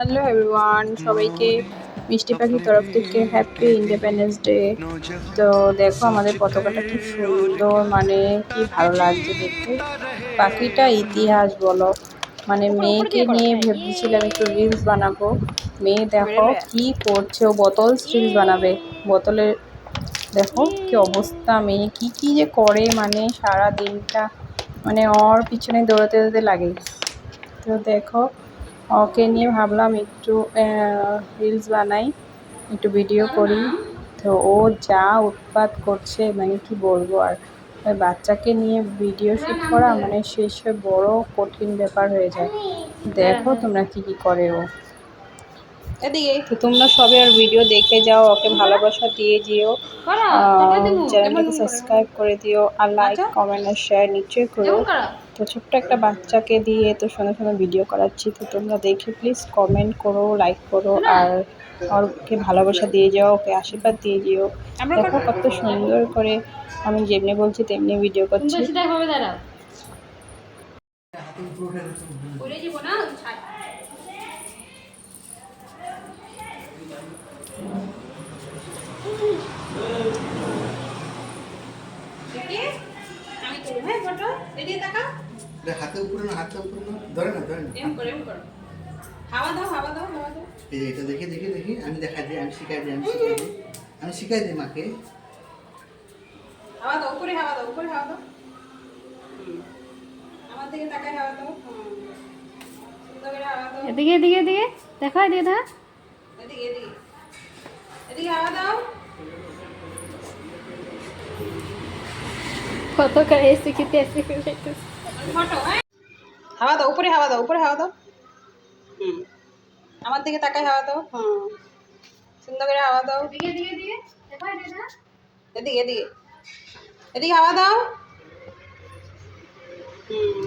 Hello everyone সবাইকে মিষ্টি পাখির তরফ থেকে হ্যাপি ইন্ডিপেন্ডেন্স ডে তো দেখো আমাদের পতাকাটা কি সুন্দর মানে কি ভালো লাগছে দেখতে। পাখিটা ইতিহাস বলো। মানে মেয়েকে নিয়ে ভেবেছিলাম একটু রিলস বানাবো। মেয়ে দেখো কি করছে, ও বোতল রিলস বানাবে। বোতলের দেখো কি অবস্থা, মেয়ে কি কি যে করে মানে সারা দিনটা মানে ওর পিছনে দৌড়াতে দৌড়াতে লাগে। তো দেখো ওকে নিয়ে ভাবলাম একটু রিলস বানাই একটু ভিডিও করি। তো ও যা উৎপাত করছে মানে কি বলব আর ওই বাচ্চাকে নিয়ে ভিডিও শ্যুট করা মানে শেষে বড় কঠিন ব্যাপার হয়ে যায়। দেখো তোমরা কি কি করে ও। এদিকে তো তোমরা সবে আর ভিডিও দেখে যাও ওকে ভালোবাসা দিয়ে যেও। চ্যানেলটাকে সাবস্ক্রাইব করে দিও আর লাইক কমেন্ট আর শেয়ার নিশ্চয়ই করো। তো ছোট্ট একটা বাচ্চাকে দিয়ে তো সুন্দর সুন্দর ভিডিও করাচ্ছি। তো তোমরা দেখে প্লিজ কমেন্ট করো লাইক করো আর ওকে ভালোবাসা দিয়ে যাও ওকে আশীর্বাদ দিয়ে যেও। দেখো কত সুন্দর করে আমি যেমনি বলছি তেমনি ভিডিও করছি। আমি তুলব ফটো এদিকে হাতে উপরে না হাতে উপরে না ধরে না ধরে না। এম করে এম করো। হাওয়া দাও হাওয়া দাও হাওয়া দাও। এই এটা দেখে দেখে দেখি আমি দেখা দিই আমি শিখাই দিই আমি শিখাই দিই। আমি শিখাই দিই মাকে। হাওয়া দাও উপরে হাওয়া দাও উপরে হাওয়া দাও। আমার দিকে তাকায় হাওয়া দাও। এদিকে এদিকে এদিকে। দেখা এদিকে দেখা। এদিকে এদিকে। এদিকে হাওয়া দাও। কত করে এসে খেতে এসে খেতে হাওয়া দাও উপরে হাওয়া দাও উপরে হাওয়া দাও। হুম। আমার দিকে তাকাই হাওয়া দাও হুম। সুন্দর করে হাওয়া দাও। এদিকে এদিকে। এদিকে হাওয়া দাও। হুম।